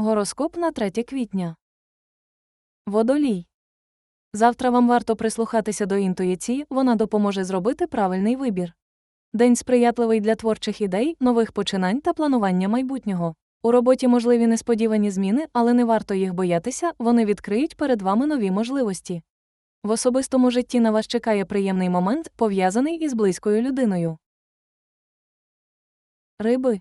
Гороскоп на 3 квітня. Водолій. Завтра вам варто прислухатися до інтуїції, вона допоможе зробити правильний вибір. День сприятливий для творчих ідей, нових починань та планування майбутнього. У роботі можливі несподівані зміни, але не варто їх боятися, вони відкриють перед вами нові можливості. В особистому житті на вас чекає приємний момент, пов'язаний із близькою людиною. Риби.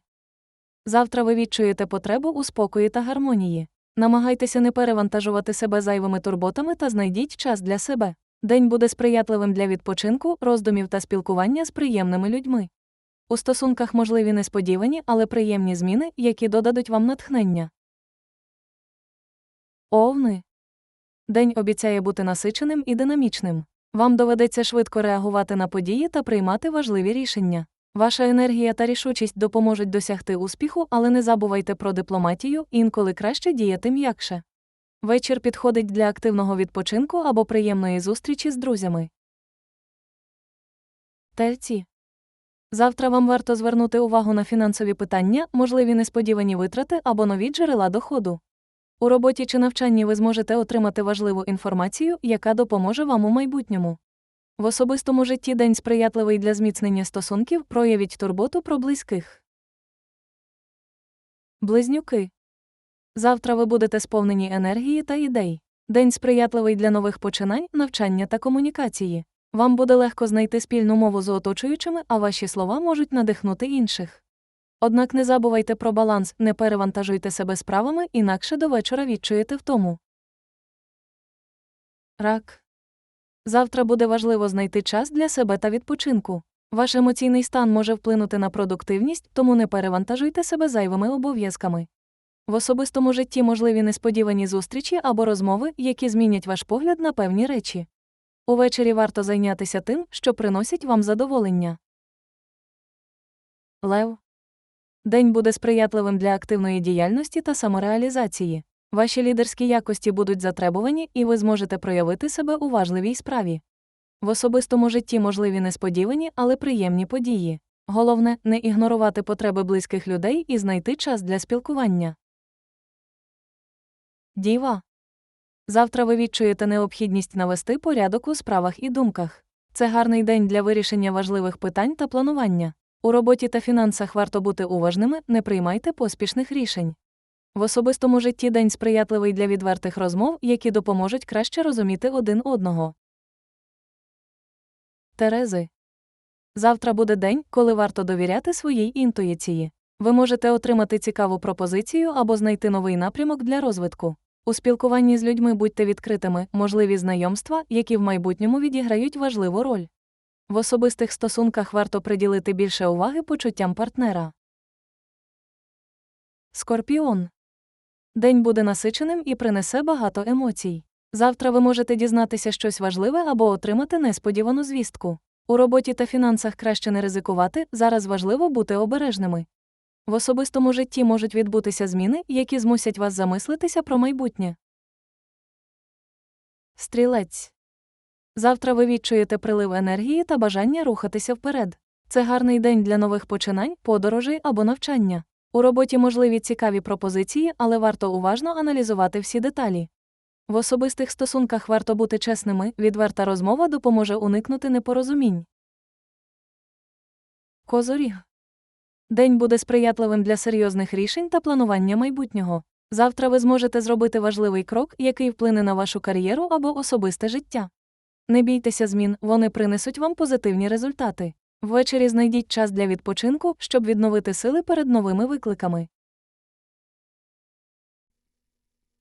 Завтра ви відчуєте потребу у спокої та гармонії. Намагайтеся не перевантажувати себе зайвими турботами та знайдіть час для себе. День буде сприятливим для відпочинку, роздумів та спілкування з приємними людьми. У стосунках можливі несподівані, але приємні зміни, які додадуть вам натхнення. Овни. День обіцяє бути насиченим і динамічним. Вам доведеться швидко реагувати на події та приймати важливі рішення. Ваша енергія та рішучість допоможуть досягти успіху, але не забувайте про дипломатію, інколи краще діяти м'якше. Вечір підходить для активного відпочинку або приємної зустрічі з друзями. Тельці. Завтра вам варто звернути увагу на фінансові питання, можливі несподівані витрати або нові джерела доходу. У роботі чи навчанні ви зможете отримати важливу інформацію, яка допоможе вам у майбутньому. В особистому житті день сприятливий для зміцнення стосунків, проявіть турботу про близьких. Близнюки. Завтра ви будете сповнені енергії та ідей. День сприятливий для нових починань, навчання та комунікації. Вам буде легко знайти спільну мову з оточуючими, а ваші слова можуть надихнути інших. Однак не забувайте про баланс, не перевантажуйте себе справами, інакше до вечора відчуєте втому. Рак. Завтра буде важливо знайти час для себе та відпочинку. Ваш емоційний стан може вплинути на продуктивність, тому не перевантажуйте себе зайвими обов'язками. В особистому житті можливі несподівані зустрічі або розмови, які змінять ваш погляд на певні речі. Увечері варто зайнятися тим, що приносить вам задоволення. Лев. День буде сприятливим для активної діяльності та самореалізації. Ваші лідерські якості будуть затребувані, і ви зможете проявити себе у важливій справі. В особистому житті можливі несподівані, але приємні події. Головне не ігнорувати потреби близьких людей і знайти час для спілкування. Діва. Завтра ви відчуєте необхідність навести порядок у справах і думках. Це гарний день для вирішення важливих питань та планування. У роботі та фінансах варто бути уважними, не приймайте поспішних рішень. В особистому житті день сприятливий для відвертих розмов, які допоможуть краще розуміти один одного. Терези. Завтра буде день, коли варто довіряти своїй інтуїції. Ви можете отримати цікаву пропозицію або знайти новий напрямок для розвитку. У спілкуванні з людьми будьте відкритими, можливі знайомства, які в майбутньому відіграють важливу роль. В особистих стосунках варто приділити більше уваги почуттям партнера. Скорпіон. День буде насиченим і принесе багато емоцій. Завтра ви можете дізнатися щось важливе або отримати несподівану звістку. У роботі та фінансах краще не ризикувати, зараз важливо бути обережними. В особистому житті можуть відбутися зміни, які змусять вас замислитися про майбутнє. Стрілець. Завтра ви відчуєте прилив енергії та бажання рухатися вперед. Це гарний день для нових починань, подорожей або навчання. У роботі можливі цікаві пропозиції, але варто уважно аналізувати всі деталі. В особистих стосунках варто бути чесними, відверта розмова допоможе уникнути непорозумінь. Козоріг. День буде сприятливим для серйозних рішень та планування майбутнього. Завтра ви зможете зробити важливий крок, який вплине на вашу кар'єру або особисте життя. Не бійтеся змін, вони принесуть вам позитивні результати. Ввечері знайдіть час для відпочинку, щоб відновити сили перед новими викликами.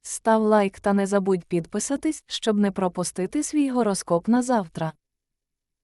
Став лайк та не забудь підписатись, щоб не пропустити свій гороскоп на завтра.